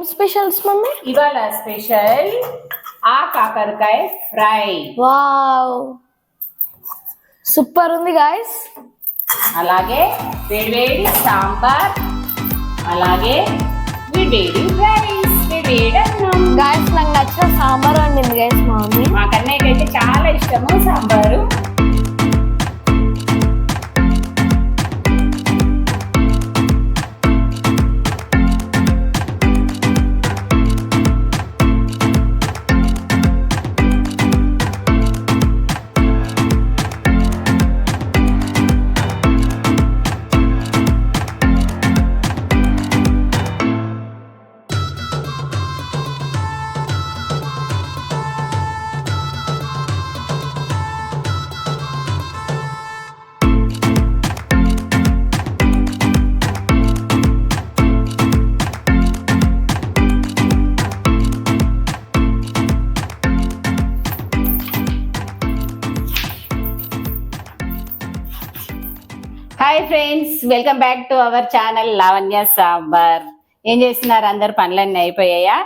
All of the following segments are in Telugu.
ఏం స్పెషల్స్ మమ్మీ? ఇవాళ స్పెషల్ ఆ కాకరకాయ ఫ్రై. వావ్. సూపర్ ఉంది గాయస్ అలాగే వేడివేడి సాంబార్ అలాగే వేడివేడి రైస్ వేడివేడి అన్నం. గాయస్ నాకు నచ్చిన సాంబార్ వండింది గాయస్ మా మమ్మీ. మా కన్నయ్యకైతే చాలా ఇష్టము sambar. Hi friends welcome back to our channel Lavanya Sambar ఏం చేస్తున్నారు? అందరు పనులన్నీ అయిపోయాయా?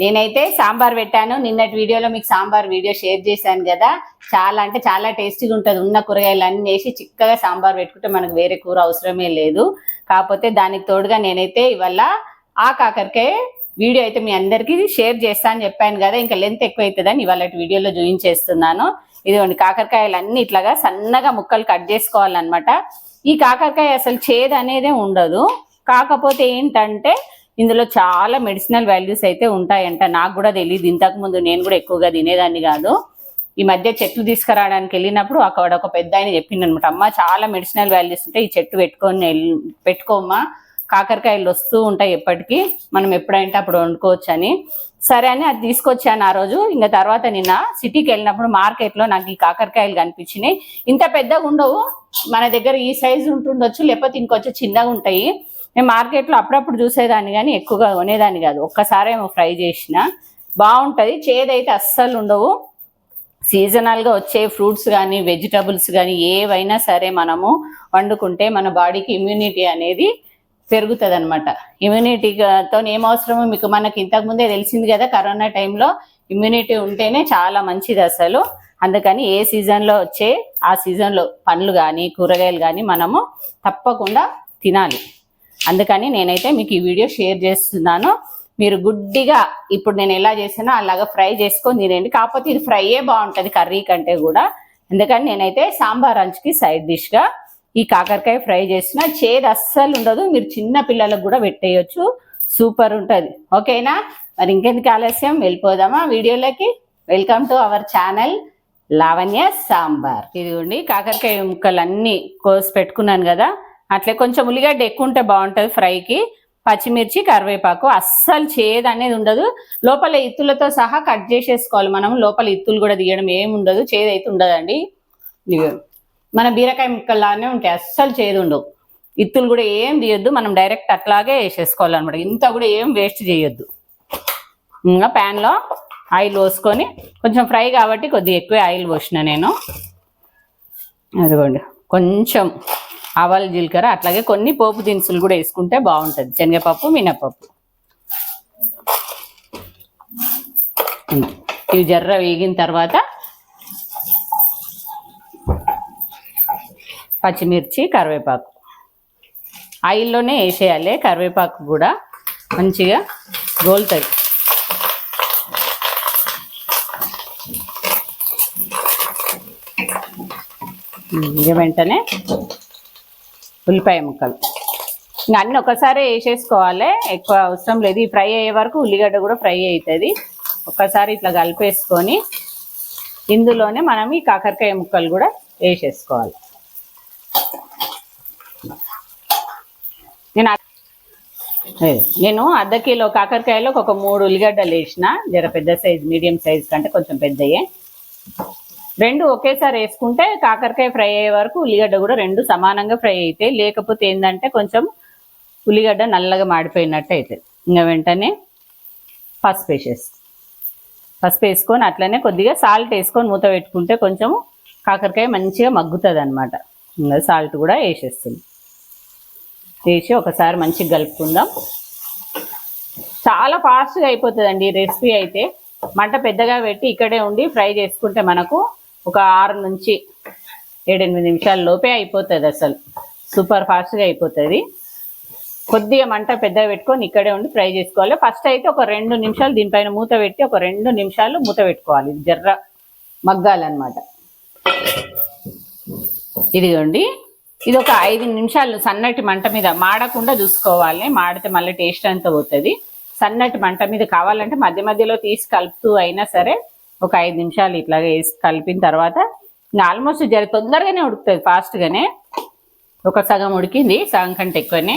నేనైతే సాంబార్ పెట్టాను. నిన్నటి వీడియోలో మీకు సాంబార్ వీడియో షేర్ చేశాను కదా. చాలా అంటే చాలా టేస్టీగా ఉంటుంది. ఉన్న కూరగాయలు అన్ని వేసి చిక్కగా సాంబార్ పెట్టుకుంటే మనకు వేరే కూర అవసరమే లేదు. కాకపోతే దానికి తోడుగా నేనైతే ఇవాళ ఆ కాకరకాయ వీడియో అయితే మీ అందరికీ షేర్ చేస్తా అని చెప్పాను కదా. ఇంకా లెంత్ ఎక్కువ అవుతుందని ఇవాళ వీడియోలో చూపించేస్తున్నాను. ఇదిగోండి కాకరకాయలు అన్ని ఇట్లాగా సన్నగా ముక్కలు కట్ చేసుకోవాలన్నమాట. ఈ కాకరకాయ అసలు చేదు అనేదే ఉండదు. కాకపోతే ఏంటంటే ఇందులో చాలా మెడిసినల్ వాల్యూస్ అయితే ఉంటాయంట. నాకు కూడా తెలియదు ఇంతకుముందు నేను కూడా ఎక్కువగా తినేదాన్ని కాదు. ఈ మధ్య చెట్లు తీసుకురావడానికి వెళ్ళినప్పుడు అక్కడ ఒక పెద్ద ఆయన చెప్పింది అనమాట అమ్మ చాలా మెడిసినల్ వాల్యూస్ ఉంటాయి. ఈ చెట్టు పెట్టుకొని పెట్టుకోమ్మా. కాకరకాయలు వస్తూ ఉంటాయి ఎప్పటికీ. మనం ఎప్పుడంటే అప్పుడు వండుకోవచ్చు అని సరే అని అది తీసుకొచ్చాను ఆ రోజు. ఇంకా తర్వాత నిన్న సిటీకి వెళ్ళినప్పుడు మార్కెట్లో నాకు ఈ కాకరకాయలు కనిపించినాయి. ఇంత పెద్దగా ఉండవు. మన దగ్గర ఈ సైజు ఉంటుండొచ్చు లేకపోతే ఇంకొంచెం చిన్నగా ఉంటాయి. నేను మార్కెట్లో అప్పుడప్పుడు చూసేదాన్ని కానీ ఎక్కువగా కొనేదాన్ని కాదు. ఒక్కసారేమో ఫ్రై చేసిన. బాగుంటుంది. చేదైతే అస్సలు ఉండవు. సీజనల్గా వచ్చే ఫ్రూట్స్ కానీ వెజిటబుల్స్ కానీ ఏవైనా సరే మనము వండుకుంటే మన బాడీకి ఇమ్యూనిటీ అనేది పెరుగుతుంది అనమాట ఇమ్యూనిటీతో ఏం అవసరమో మీకు మనకి ఇంతకు ముందే తెలిసింది కదా కరోనా టైంలో ఇమ్యూనిటీ ఉంటేనే చాలా మంచిది అసలు. అందుకని ఏ సీజన్లో వచ్చే ఆ సీజన్లో పండ్లు కానీ కూరగాయలు కానీ మనము తప్పకుండా తినాలి. అందుకని నేనైతే మీకు ఈ వీడియో షేర్ చేస్తున్నాను. మీరు గుడ్డిగా ఇప్పుడు నేను ఎలా చేసానో అలాగా ఫ్రై చేసుకొని తినండి. కాకపోతే ఇది ఫ్రైయే బాగుంటుంది కర్రీ కంటే కూడా. అందుకని నేనైతే సాంబార్ అంచుకి సైడ్ డిష్గా ఈ కాకరకాయ ఫ్రై చేసిన చేదు అస్సలు ఉండదు. మీరు చిన్న పిల్లలకు కూడా పెట్టేయచ్చు. సూపర్ ఉంటుంది. ఓకేనా? మరి ఇంకెందుకు ఆలస్యం? వెళ్ళిపోదామా వీడియోలోకి? Welcome to our channel Lavanya Sambar. ఇదిగోండి కాకరకాయ ముక్కలు అన్నీ కోసి పెట్టుకున్నాను కదా. అట్లే కొంచెం ఉల్లిగడ్డ ఎక్కువ ఉంటే బాగుంటుంది ఫ్రైకి. పచ్చిమిర్చి కరివేపాకు అస్సలు చేదు అనేది ఉండదు. లోపల ఇత్తులతో సహా కట్ చేసేసుకోవాలి మనం. లోపల ఇత్తులు కూడా తీయడం ఏమి ఉండదు చేదు అయితే ఉండదండి. ఇదిగో. మన బీరకాయ ముక్కల్లానే ఉంటాయి అస్సలు చేదుండవు ఇత్తులు కూడా ఏం తీయొద్దు మనం డైరెక్ట్ అట్లాగే వేసేసుకోవాలన్నమాట. ఇంత కూడా ఏం వేస్ట్ చేయొద్దు. ఇంకా ప్యాన్లో ఆయిల్ పోసుకొని కొంచెం ఫ్రై కాబట్టి కొద్దిగా ఎక్కువ ఆయిల్ పోసిన నేను. అదిగోండి కొంచెం ఆవాలు జీలకర్ర అట్లాగే కొన్ని పోపు దినుసులు కూడా వేసుకుంటే బాగుంటుంది. శనగపప్పు మినపప్పు. ఇవి జర్ర వేగిన తర్వాత పచ్చిమిర్చి కరివేపాకు. ఆయిల్లోనే వేసేయాలి. కరివేపాకు కూడా మంచిగా గోలుతుంది వెంటనే ఉల్లిపాయ ముక్కలు. ఇంకా అన్నీ ఒకసారి వేసేసుకోవాలి. ఎక్కువ అవసరం లేదు. ఈ ఫ్రై అయ్యే వరకు ఉల్లిగడ్డ కూడా ఫ్రై అవుతుంది. ఒక్కసారి ఇట్లా కలిపేసుకొని ఇందులోనే మనం ఈ కాకరకాయ ముక్కలు కూడా వేసేసుకోవాలి. నేను నేను అర్ధ కిలో కాకరకాయలో ఒక మూడు ఉల్లిగడ్డలు వేసిన. జర పెద్ద సైజ్ మీడియం సైజ్ కంటే కొంచెం పెద్దయే. రెండు ఒకేసారి వేసుకుంటే కాకరకాయ ఫ్రై అయ్యే వరకు ఉల్లిగడ్డ కూడా రెండు సమానంగా ఫ్రై అవుతాయి లేకపోతే ఏంటంటే కొంచెం ఉల్లిగడ్డ నల్లగా మాడిపోయినట్టు అవుతుంది ఇంకా వెంటనే పసుపు వేసేసి పసుపు వేసుకొని అట్లనే కొద్దిగా సాల్ట్ వేసుకొని మూత పెట్టుకుంటే కొంచెం కాకరకాయ మంచిగా మగ్గుతుంది అనమాట ఇంకా సాల్ట్ కూడా వేసేస్తుంది. వేసి ఒకసారి మంచిగా కలుపుకుందాం. చాలా ఫాస్ట్గా అయిపోతుందండి రెసిపీ అయితే. మంట పెద్దగా పెట్టి ఇక్కడే ఉండి ఫ్రై చేసుకుంటే మనకు ఒక ఆరు నుంచి ఏడెనిమిది నిమిషాల లోపే అయిపోతుంది అసలు. సూపర్ ఫాస్ట్గా అయిపోతుంది. కొద్దిగా మంట పెద్దగా పెట్టుకొని ఇక్కడే ఉండి ఫ్రై చేసుకోవాలి. ఫస్ట్ అయితే ఒక రెండు నిమిషాలు దీనిపైన మూత పెట్టి ఒక రెండు నిమిషాలు మూత పెట్టుకోవాలి. జర్ర మగ్గాలన్నమాట. ఇదిగోండి. ఇది ఒక ఐదు నిమిషాలు సన్నటి మంట మీద మాడకుండా చూసుకోవాలి. మాడితే మళ్ళీ టేస్ట్ అంతా పోతుంది. సన్నటి మంట మీద కావాలంటే మధ్య మధ్యలో తీసి కలుపుతూ అయినా సరే ఒక ఐదు నిమిషాలు ఇట్లా వేసి కలిపిన తర్వాత ఆల్మోస్ట్ జర తొందరగానే ఉడుకుతుంది ఫాస్ట్గానే. ఒక సగం ఉడికింది సగం కంటే ఎక్కువనే.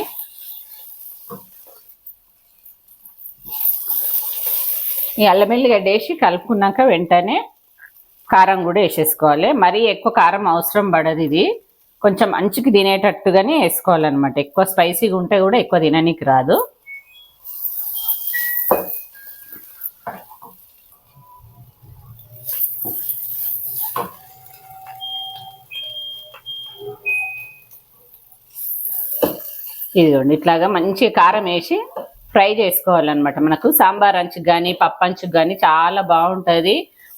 ఈ అల్లమెల్లిగడ్డ వేసి కలుపుకున్నాక వెంటనే కారం కూడా వేసేసుకోవాలి. మరీ ఎక్కువ కారం అవసరం పడదు ఇది. కొంచెం మంచికి తినేటట్టుగానే వేసుకోవాలన్నమాట. ఎక్కువ స్పైసీగా ఉంటే కూడా ఎక్కువ తిననీకి రాదు. ఇదిగోండి ఇట్లాగా మంచి కారం వేసి ఫ్రై చేసుకోవాలన్నమాట. మనకు సాంబార్ అంచుకు కానీ పప్పు అంచుకు కానీ చాలా బాగుంటుంది.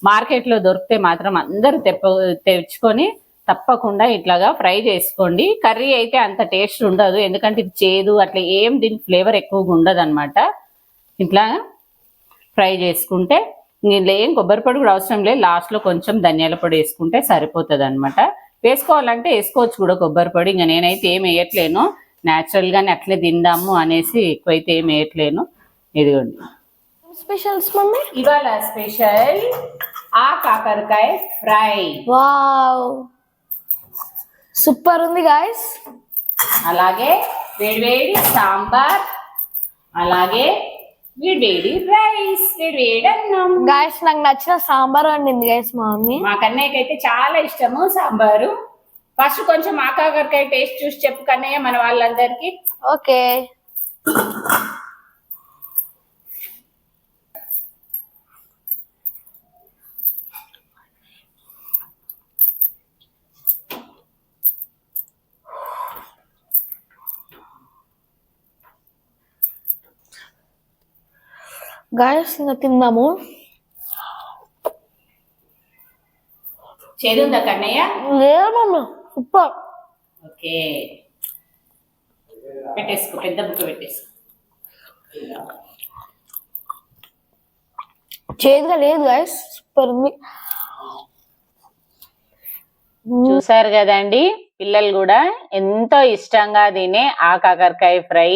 మార్కెట్లో దొరికితే మాత్రం అందరూ తెప్ప తెచ్చుకొని తప్పకుండా ఇట్లాగా ఫ్రై చేసుకోండి. కర్రీ అయితే అంత టేస్ట్ ఉండదు. ఎందుకంటే ఇది చేదు అట్లా ఏం దీని ఫ్లేవర్ ఎక్కువగా ఉండదు అనమాట ఇట్లా ఫ్రై చేసుకుంటే ఏం కొబ్బరి పొడి కూడా అవసరం లేదు. లాస్ట్లో కొంచెం ధనియాల పొడి వేసుకుంటే సరిపోతుంది అనమాట వేసుకోవాలంటే వేసుకోవచ్చు కూడా కొబ్బరి పొడి. ఇంకా నేనైతే ఏం వేయట్లేను. న్యాచురల్గానే అట్లే తిందాము అనేసి ఎక్కువైతే ఏం వేయట్లేను. ఇదిగోండి. Specials mummy? ఇవాళ స్పెషల్ ఆ కాకరకాయ ఫ్రై. వావ్! సూపర్ ఉంది గాయస్ అలాగే వేడివేడి సాంబార్ అలాగే వేడివేడి రైస్ వేడివేడి అన్నం. గాయస్ నాకు నచ్చిన సాంబార్ వండింది గైస్ మా మమ్మీ మా కన్నయ్యకి అయితే చాలా ఇష్టము సాంబారు. ఫస్ట్ కొంచెం కాకరకాయ టేస్ట్ చూసి చెప్పు కన్నయ్య మన వాళ్ళందరికీ. ఓకే గాయస్ ఇంకా తిందాము చేదుందా కన్నయ్య? లేదు మమ్మీ సూపర్ ఓకే. పెట్టేసుకో పెద్ద బుక్క పెట్టేసుకో. చేదుగా లేదు గాయస్ సూపర్ ఉంది. చూసారు కదండి పిల్లలు కూడా ఎంతో ఇష్టంగా తినే ఆ కాకరకాయ ఫ్రై.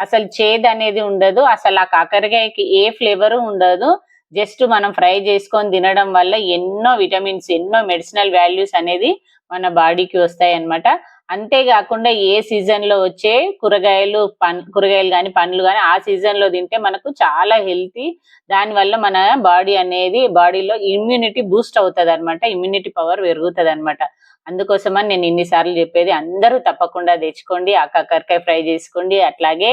అసలు చేదు అనేది ఉండదు. అసలు ఆ కాకరకాయకి ఏ ఫ్లేవర్ ఉండదు. జస్ట్ మనం ఫ్రై చేసుకొని తినడం వల్ల ఎన్నో విటమిన్స్ ఎన్నో మెడిసినల్ వాల్యూస్ అనేది మన బాడీకి వస్తాయి అన్నమాట అంతేకాకుండా ఏ సీజన్లో వచ్చే కూరగాయలు పన్ కూరగాయలు కానీ పండ్లు కానీ ఆ సీజన్లో తింటే మనకు చాలా హెల్తీ దానివల్ల మన బాడీ అనేది బాడీలో ఇమ్యూనిటీ బూస్ట్ అవుతుంది అనమాట ఇమ్యూనిటీ పవర్ పెరుగుతుంది అనమాట అందుకోసమని నేను ఇన్నిసార్లు చెప్పేది అందరూ తప్పకుండా తెచ్చుకోండి ఆ కాకరకాయ ఫ్రై చేసుకోండి. అట్లాగే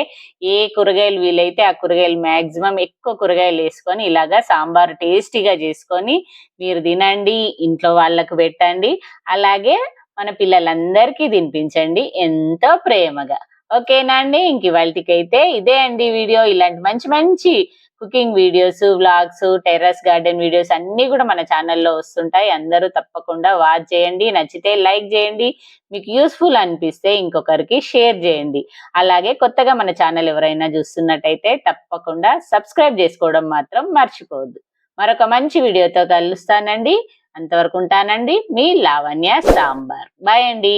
ఏ కూరగాయలు వీలైతే ఆ కూరగాయలు మ్యాక్సిమం ఎక్కువ కూరగాయలు వేసుకొని ఇలాగా సాంబార్ టేస్టీగా చేసుకొని మీరు తినండి ఇంట్లో వాళ్ళకు పెట్టండి. అలాగే మన పిల్లలందరికీ తినిపించండి. ఎంతో ప్రేమగా. ఓకేనా అండి? ఇంక ఇవాళకైతే ఇదే అండి వీడియో. ఇలాంటి మంచి మంచి cooking videos vlogs terrace garden videos అన్నీ కూడా మన ఛానల్లో వస్తుంటాయి. అందరూ తప్పకుండా వాచ్ చేయండి. నచ్చితే లైక్ చేయండి. మీకు యూస్ఫుల్ అనిపిస్తే ఇంకొకరికి షేర్ చేయండి. అలాగే కొత్తగా మన ఛానల్ ఎవరైనా చూస్తున్నట్టయితే తప్పకుండా సబ్స్క్రైబ్ చేసుకోవడం మాత్రం మర్చిపోవద్దు. మరొక మంచి వీడియోతో కలుస్తానండి. అంతవరకు ఉంటానండి. మీ లావణ్య సాంబార్. బాయ్ అండి.